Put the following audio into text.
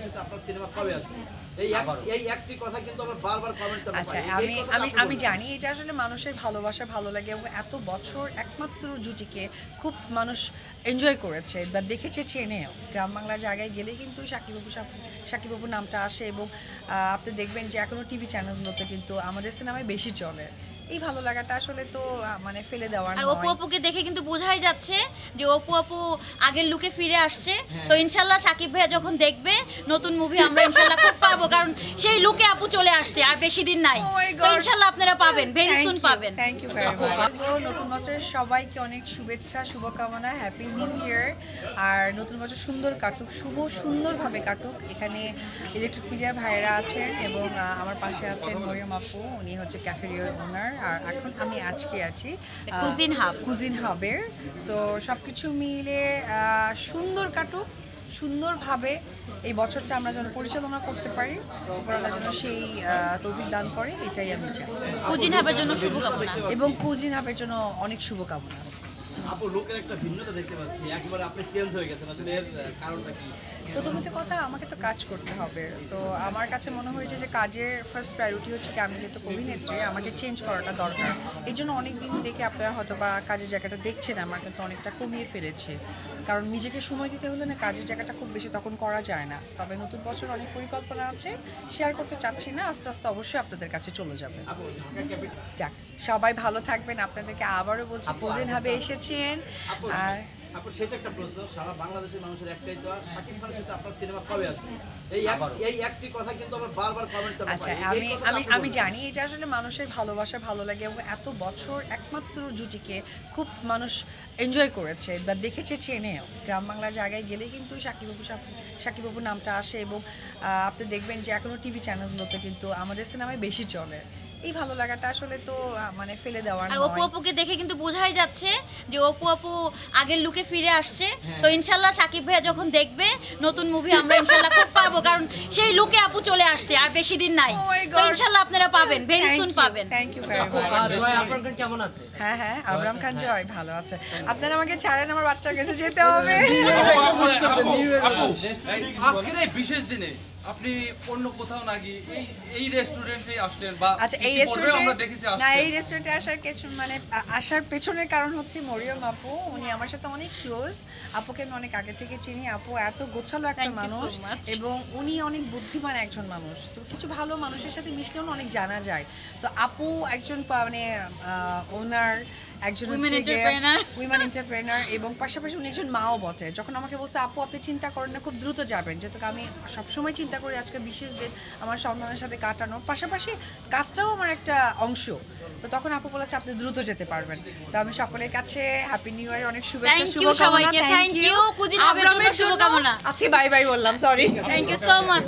সাথে আপনার সিনেমা কবে আসবে? এই এক- এই একটি কথা কিন্তু আমরা বারবার কমেন্ট আচ্ছা আমি আমি আমি জানি এটা আসলে মানুষের ভালোবাসা ভালো লাগে এবং এত বছর একমাত্র জুটিকে খুব মানুষ এনজয় করেছে বা দেখেছে চেনেও গ্রাম বাংলার জায়গায় গেলে কিন্তু সাকিববাবু সাকিববাবুর নামটা আসে এবং আপনি দেখবেন যে এখনও টিভি চ্যানেলগুলোতে কিন্তু আমাদের সিনেমায় বেশি চলে। এই ভালো লাগাটা আসলে তো মানে ফেলে দেওয়ার আর অপু অপুকে দেখে কিন্তু বোঝাই যাচ্ছে যে অপু আপু আগের লুকে ফিরে আসছে। হ্যাঁ। তো ইনশাল্লাহ সাকিব ভাইয়া যখন দেখবে নতুন মুভি আমরা ইনশাল্লাহ খুব পাবো কারণ সেই লুকে আপু চলে আসছে আর বেশি দিন নাই। Oh তো God. ইনশাল্লাহ আপনারা পাবেন ভেরি সুন পাবেন। থ্যাংক ইউ ভেরি মাচ নতুন বছরের সবাইকে অনেক শুভেচ্ছা শুভকামনা হ্যাপি নিউ ইয়ার আর নতুন বছর সুন্দর কাটুক শুভ সুন্দরভাবে কাটুক। এখানে ইলেকট্রিক মিডিয়ার ভাইয়েরা আছেন এবং আমার পাশে আছেন মরিয়ম আপু উনি হচ্ছে ক্যাফেরিয়ার ওনার আর এখন আমি আজকে আছি কুজিন হাব কুজিন হাবের সো সব কিছু মিলে আহ, সুন্দর কাটুক। সুন্দরভাবে এই বছরটা আমরা যেন পরিচালনা করতে পারি যেন সেই আহ, তৌফিক দান করে এটাই আমি চাই। কুজিন হাবের জন্য শুভকামনা। এবং কুজিন হাবের জন্য অনেক শুভকামনা। আপু লোকের একটা ভিন্নতা দেখতে পাচ্ছি। একবার আপনি চেঞ্জ হয়ে গেছেন। আসলে এর কারণটা কি? প্রথমত কথা আমাকে তো কাজ করতে হবে। তো আমার কাছে মনে হয়েছে যে কাজের ফার্স্ট প্রায়োরিটি হচ্ছে কি আমি যেহেতু অভিনেত্রী আমাকে চেঞ্জ করাটা দরকার। এই জন্য অনেক দিন দেখে আপনারা হয়তো বা কাজের জায়গাটা দেখছেন আমার কিন্তু অনেকটা কমিয়ে ফেলেছে। কারণ নিজেকে সময় দিতে হলে না কাজের জায়গাটা খুব বেশি তখন করা যায় না। তবে নতুন বছর অনেক পরিকল্পনা আছে শেয়ার করতে চাচ্ছি না আস্তে আস্তে অবশ্যই আপনাদের কাছে চলে যাবে। যাক। সবাই ভালো থাকবেন আপনাদেরকে আবারও বলছি কুজিন হাবে এসেছেন। আর আপু শেষ একটা প্রশ্ন সারা বাংলাদেশের মানুষের একটাই চাওয়া শাকিব খানের সাথে আপনার সিনেমা কবে আসবে? এই এই একটি কথা কিন্তু আমরা বারবার কমেন্ট আচ্ছা আমি আমি আমি জানি এটা আসলে মানুষের ভালোবাসা ভালো লাগে এবং এত বছর একমাত্র জুটিকে খুব মানুষ এনজয় করেছে বা দেখেছে চেনেও গ্রাম বাংলার জায়গায় গেলে কিন্তু সাকিববাবু সাকিববাবুর নামটা আসে এবং আপনি দেখবেন যে এখনও টিভি চ্যানেলগুলোতে কিন্তু আমাদের সিনেমায় বেশি চলে। এই ভালো লাগাটা আসলে তো মানে ফেলে দেওয়ার আর অপু আপুকে দেখে কিন্তু বোঝাই যাচ্ছে যে অপু আপু আগের লুকে ফিরে আসছে। হ্যাঁ। তো ইনশাল্লাহ সাকিব ভাইয়া যখন দেখবে নতুন মুভি আমরা ইনশাল্লাহ খুব পাবো। কারণ সেই লুকে আপু চলে আসছে আর বেশি দিন নাই। Oh তো God. ইনশাল্লাহ আপনারা পাবেন ভেরি সুন পাবেন। থ্যাংক ইউ ভেরি মাচ কেমন আছে? হ্যাঁ হ্যাঁ আবরাম খান জয় ভালো আছে। আপনারা আমাকে ছাড়েন আমার বাচ্চার কাছে যেতে হবে। আজকের এই বিশেষ দিনে আপনি অন্য কোথাও না গিয়ে এই এই রেস্টুরেন্টে আসলেন বা আচ্ছা এই কিছু আমরা দেখেছি না এই রেস্টুরেন্টে আসার কিছু মানে আসার পেছনের কারণ হচ্ছে মরিয়ম আপু। উনি আমার সাথে অনেক ক্লোজ আপুকে আমি অনেক আগে থেকে চিনি। আপু এত গোছালো একটা মানুষ এবং উনি অনেক বুদ্ধিমান একজন মানুষ। তো কিছু ভালো মানুষের সাথে মিশলেও অনেক জানা যায়। তো আপু একজন মানে ওনার একজন উইমেন এন্টারপ্রেনার এবং পাশাপাশি উনি একজন মাও বটে। যখন আমাকে বলছে আপু আপনি চিন্তা করেন না খুব দ্রুত যাবেন। যেহেতু আমি সবসময় চিন্তা করি আজকে বিশেষ দিন আমার সন্তানের সাথে কাটানো। পাশাপাশি কাজটাও আমার একটা অংশ। তো তখন আপু বলেছে আপনি দ্রুত যেতে পারবেন। তো আমি সকলের কাছে হ্যাপি নিউ ইয়ার অনেক শুভেচ্ছা শুভকামনা থ্যাংক you, কুজিন জন্য শুভকামনা। আচ্ছা বাই বাই বললাম sorry thank you so much